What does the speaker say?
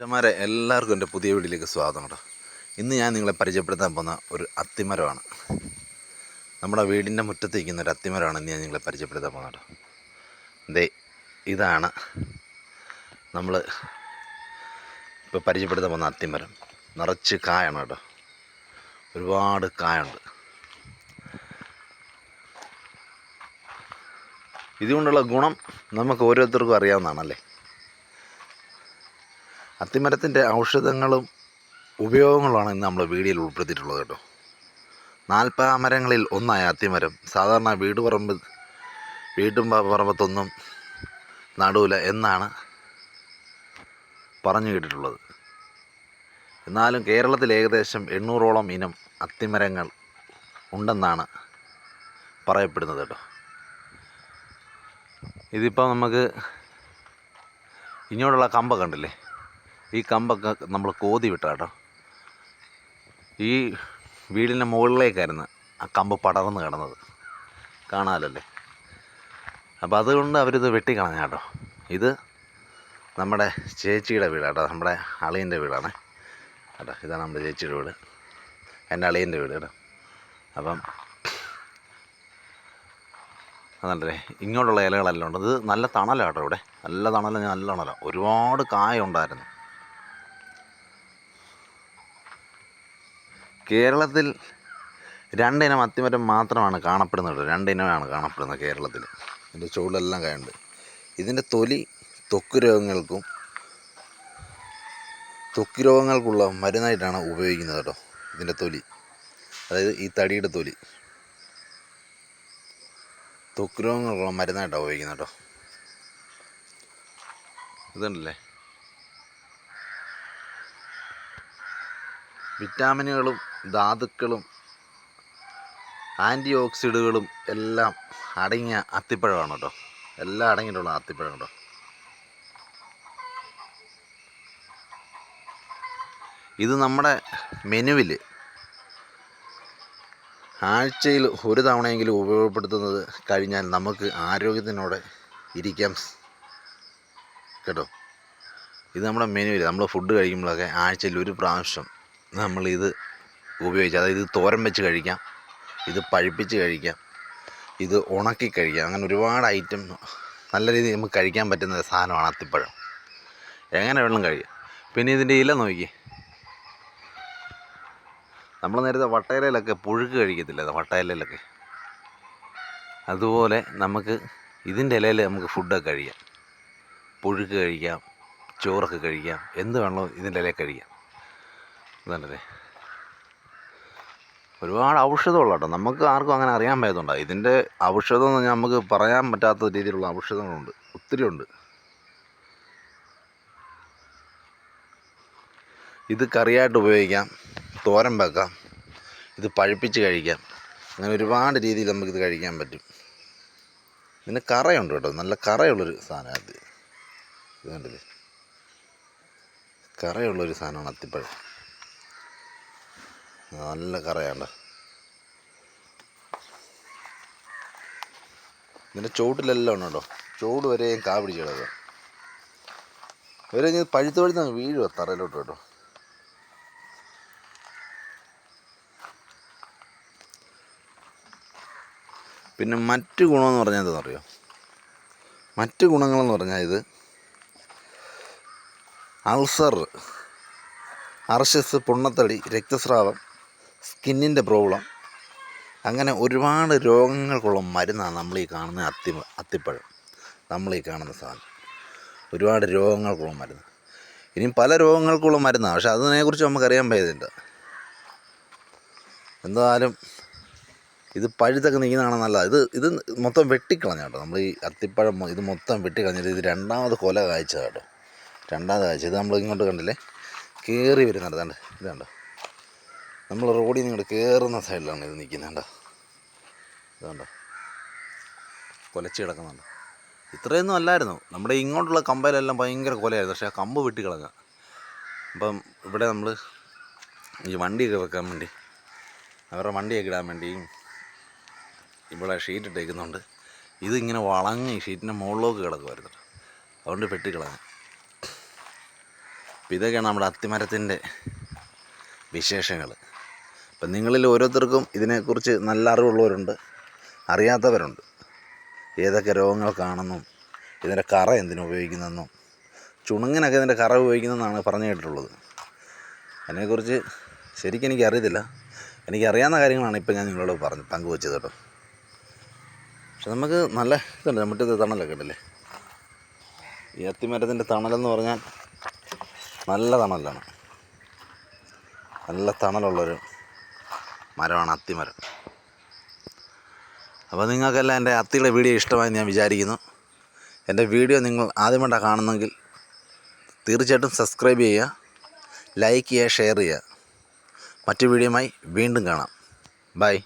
അച്ഛന്മാരെ എല്ലാവർക്കും എന്റെ പുതിയ വീട്ടിലേക്ക് സ്വാഗതം കേട്ടോ. ഇന്ന് ഞാൻ നിങ്ങളെ പരിചയപ്പെടുത്താൻ പോകുന്ന ഒരു അത്തിമരമാണ്. നമ്മുടെ വീടിന്റെ മുറ്റത്ത് നിൽക്കുന്ന ഒരു അത്തിമരമാണ് ഇന്ന് ഞാൻ നിങ്ങളെ പരിചയപ്പെടുത്താൻ പോകുന്നത് കേട്ടോ. ദേ ഇതാണ് നമ്മൾ ഇപ്പോൾ പരിചയപ്പെടുത്താൻ പോകുന്ന അത്തിമരം. നിറച്ച് കായാണ് കേട്ടോ. ഒരുപാട് കായുണ്ട്. ഇതുകൊണ്ടുള്ള ഗുണം നമുക്ക് ഓരോരുത്തർക്കും അറിയാവുന്നതാണല്ലേ? അത്തിമരത്തിന്റെ ഔഷധങ്ങളും ഉപയോഗങ്ങളുമാണ് ഇന്ന് നമ്മൾ വീഡിയോയിൽ ഉൾപ്പെടുത്തിയിട്ടുള്ളത് കേട്ടോ. നാൽപ്പത് മരങ്ങളിൽ ഒന്നായ അത്തിമരം. സാധാരണ വീട് പറമ്പ് വീട്ടും പറമ്പത്തൊന്നും നടൂല എന്നാണ് പറഞ്ഞു കേട്ടിട്ടുള്ളത്. എന്നാലും കേരളത്തിൽ ഏകദേശം എണ്ണൂറോളം ഇനം അത്തിമരങ്ങൾ ഉണ്ടെന്നാണ് പറയപ്പെടുന്നത് കേട്ടോ. ഇതിപ്പോൾ നമുക്ക് ഇങ്ങോട്ടുള്ള കമ്പ കണ്ടില്ലേ? ഈ കമ്പൊക്കെ നമ്മൾ കോതി വിട്ടാട്ടോ. ഈ വീടിന്റെ മുകളിലേക്കായിരുന്നു ആ കമ്പ് പടർന്ന് കിടന്നത്. കാണാമല്ലേ അപ്പോൾ അതുകൊണ്ട് അവരിത് വെട്ടിക്കളഞ്ഞ കേട്ടോ ഇത് നമ്മുടെ ചേച്ചിയുടെ വീടാട്ടോ നമ്മുടെ അളിയന്റെ വീടാണ്. കേട്ടോ ഇതാണ് നമ്മുടെ ചേച്ചിയുടെ വീട്. എന്റെ അളിയന്റെ വീട് കേട്ടോ. അപ്പം അതല്ലേ ഇങ്ങോട്ടുള്ള ഇലകളെല്ലാം ഉണ്ട്. ഇത് നല്ല തണലാണ് കേട്ടോ ഇവിടെ. നല്ല തണലും നല്ല തണലാണ് ഒരുപാട് കായ ഉണ്ടായിരുന്നു. കേരളത്തിൽ രണ്ടിനം അത്തിമരം മാത്രമാണ് കാണപ്പെടുന്നത്. രണ്ടിനമാണ് കാണപ്പെടുന്നത് കേരളത്തിൽ. ഇതിന്റെ ചുവടെല്ലാം കായുണ്ട്. ഇതിന്റെ തൊലി ത്വക്ക് രോഗങ്ങൾക്കും ത്വക്ക് രോഗങ്ങൾക്കുള്ള മരുന്നായിട്ടാണ് ഉപയോഗിക്കുന്നത് കേട്ടോ ഇതിന്റെ തൊലി. അതായത് ഈ തടിയുടെ തൊലി. ത്വക്ക് രോഗങ്ങൾക്കുള്ള മരുന്നായിട്ടാണ് ഉപയോഗിക്കുന്നത് കേട്ടോ. ഇതുണ്ടല്ലേ? വിറ്റാമിനുകളും ധാതുക്കളും ആന്റി ഓക്സിഡുകളും എല്ലാം അടങ്ങിയ അത്തിപ്പഴമാണ് കേട്ടോ. എല്ലാം അടങ്ങിയിട്ടുള്ള അത്തിപ്പഴം കേട്ടോ. ഇത് നമ്മുടെ മെനുവിൽ ആഴ്ചയിൽ ഒരു തവണയെങ്കിലും ഉപയോഗപ്പെടുത്തുന്നത് കഴിഞ്ഞാൽ നമുക്ക് ആരോഗ്യത്തിനോടെ ഇരിക്കാം. കേട്ടോ. ഇത് നമ്മുടെ മെനുവിൽ നമ്മൾ ഫുഡ് കഴിക്കുമ്പോഴൊക്കെ ആഴ്ചയിൽ ഒരു പ്രാവശ്യം നമ്മളിത് ഉപയോഗിച്ച് അതായത് ഇത് തോരൻ വെച്ച് കഴിക്കാം ഇത് പഴുപ്പിച്ച് കഴിക്കാം ഇത് ഉണക്കി കഴിക്കാം അങ്ങനെ ഒരുപാട് ഐറ്റം നല്ല രീതിയിൽ നമുക്ക് കഴിക്കാൻ പറ്റുന്ന ഒരു സാധനമാണ് അത്തിപ്പഴം. എങ്ങനെ വെള്ളം കഴിക്കാം. പിന്നെ ഇതിന്റെ ഇല നോക്കി നമ്മൾ നേരത്തെ വട്ടയിലയിലൊക്കെ പുഴുക്ക് കഴിക്കത്തില്ല വട്ടയിലയിലൊക്കെ. അതുപോലെ നമുക്ക് ഇതിന്റെ ഇലയിൽ നമുക്ക് ഫുഡൊക്കെ കഴിക്കാം. പുഴുക്ക് കഴിക്കാം ചോറൊക്കെ കഴിക്കാം എന്ത് വേണമോ ഇതിന്റെ ഇലയിൽ കഴിക്കാം. ഇതല്ലേ ഒരുപാട് ഔഷധമുള്ള കേട്ടോ നമുക്ക് ആർക്കും അങ്ങനെ അറിയാൻ പറ്റുന്നുണ്ടോ ഇതിന്റെ ഔഷധം എന്ന് നമുക്ക് പറയാൻ പറ്റാത്ത രീതിയിലുള്ള ഔഷധങ്ങളുണ്ട്. ഒത്തിരി ഉണ്ട്. ഇത് കറിയായിട്ട് ഉപയോഗിക്കാം. തോരൻ വെക്കാം. ഇത് പഴുപ്പിച്ച് കഴിക്കാം. അങ്ങനെ ഒരുപാട് രീതിയിൽ നമുക്കിത് കഴിക്കാൻ പറ്റും. പിന്നെ കറയുണ്ട് കേട്ടോ. നല്ല കറയുള്ളൊരു സാധനമാണ് അത്. ഇത് കണ്ടില്ലേ? കറയുള്ളൊരു സാധനമാണ് അത്തിപ്പഴം. നല്ല കറയാണ്ട്. ഇതിന്റെ ചുവട്ടിലെല്ലാം ഉണ്ട് ചുവട് വരെയും കാ പിടിച്ച് കിടക്കുക ഇവരെ ഞാൻ പഴുത്ത് പഴുത്ത് വീഴുക തറയിലോട്ട് കേട്ടോ. പിന്നെ മറ്റ് ഗുണമെന്ന് പറഞ്ഞാൽ എന്താണെന്നറിയോ? മറ്റ് ഗുണങ്ങളെന്ന് പറഞ്ഞാൽ ഇത് അൾസർ അർഷസ് പൊണ്ണത്തടി രക്തസ്രാവം സ്കിന്നിന്റെ പ്രോബ്ലം. അങ്ങനെ ഒരുപാട് രോഗങ്ങൾക്കുള്ള മരുന്നാണ് നമ്മൾ ഈ കാണുന്ന അത്തി അത്തിപ്പഴം. നമ്മൾ ഈ കാണുന്ന സാധനം. ഒരുപാട് രോഗങ്ങൾക്കുള്ള മരുന്ന്. ഇനിയും പല രോഗങ്ങൾക്കുള്ള മരുന്നാണ് പക്ഷെ അതിനെക്കുറിച്ച് നമുക്കറിയാൻ പറ്റുന്നുണ്ട് എന്തായാലും ഇത് പഴുത്തൊക്കെ നീങ്ങുന്നതാണ് നല്ലത്. ഇത് ഇത് മൊത്തം വെട്ടിക്കളഞ്ഞ കേട്ടോ. നമ്മൾ ഈ അത്തിപ്പഴം ഇത് മൊത്തം വെട്ടിക്കളഞ്ഞിട്ട് ഇത് രണ്ടാമത് കൊല കാഴ്ച കേട്ടോ. രണ്ടാമത് കായ്ച്ചത് ഇത് നമ്മൾ ഇങ്ങോട്ട് കണ്ടില്ലേ? കയറി വരുന്നുണ്ട് ഇതാണ്ട് ഇത് കണ്ടോ? നമ്മൾ റോഡിൽ നിന്ന് ഇങ്ങോട്ട് കയറുന്ന സൈഡിലാണ് ഇത് നിൽക്കുന്നത് കണ്ടോ? ഇത് കണ്ടോ? കൊലച്ച് കിടക്കുന്നുണ്ട് ഇത്രയൊന്നും അല്ലായിരുന്നു. നമ്മുടെ ഇങ്ങോട്ടുള്ള കമ്പയിലെല്ലാം ഭയങ്കര കൊലയായിരുന്നു. പക്ഷേ ആ കമ്പ് വെട്ടിക്കളഞ്ഞ അപ്പം ഇവിടെ നമ്മൾ ഈ വണ്ടിയൊക്കെ വെക്കാൻ വേണ്ടി അവരുടെ വണ്ടിയൊക്കെ ഇടാൻ വേണ്ടിയും ഇവിടെ ഷീറ്റ് ഇട്ടേക്കുന്നുണ്ട്. ഇതിങ്ങനെ ഈ ഷീറ്റിന്റെ മുകളിലേക്ക് കിടക്കുമായിരുന്നു അതുകൊണ്ട് വെട്ടിക്കളഞ്ഞു അപ്പം ഇതൊക്കെയാണ് നമ്മുടെ അത്തിമരത്തിന്റെ വിശേഷങ്ങൾ അപ്പം നിങ്ങളിൽ ഓരോരുത്തർക്കും ഇതിനെക്കുറിച്ച് നല്ല അറിവുള്ളവരുണ്ട് അറിയാത്തവരുണ്ട്. ഏതൊക്കെ കാണുന്നു ഇതിന്റെ കറ എന്തിനു ഉപയോഗിക്കുന്നതെന്നും ചുണുങ്ങിനൊക്കെ ഇതിന്റെ കറ ഉപയോഗിക്കുന്നതെന്നാണ് പറഞ്ഞു കേട്ടിട്ടുള്ളത് അതിനെക്കുറിച്ച് ശരിക്കും എനിക്ക് അറിയത്തില്ല എനിക്കറിയാവുന്ന കാര്യങ്ങളാണ് ഇപ്പം ഞാൻ നിങ്ങളോട് പറഞ്ഞു പങ്കുവച്ചത് കേട്ടോ. പക്ഷെ നമുക്ക് നല്ല ഇതുണ്ട് മുറ്റത്ത് തണലൊക്കെ ഉണ്ടല്ലേ? ഏത്തിമരത്തിന്റെ തണലെന്ന് പറഞ്ഞാൽ നല്ല തണലാണ്. നല്ല തണലുള്ളൊരു മരമാണ് അത്തിമരം. അപ്പോൾ നിങ്ങൾക്കെല്ലാം എന്റെ അത്തിയുടെ വീഡിയോ ഇഷ്ടമായെന്ന് ഞാൻ വിചാരിക്കുന്നു. എന്റെ വീഡിയോ നിങ്ങൾ ആദ്യമായിട്ടാണ് കാണുന്നെങ്കിൽ തീർച്ചയായിട്ടും സബ്സ്ക്രൈബ് ചെയ്യുക ലൈക്ക് ചെയ്യുക ഷെയർ ചെയ്യുക. മറ്റു വീഡിയോയുമായി വീണ്ടും കാണാം. ബൈ.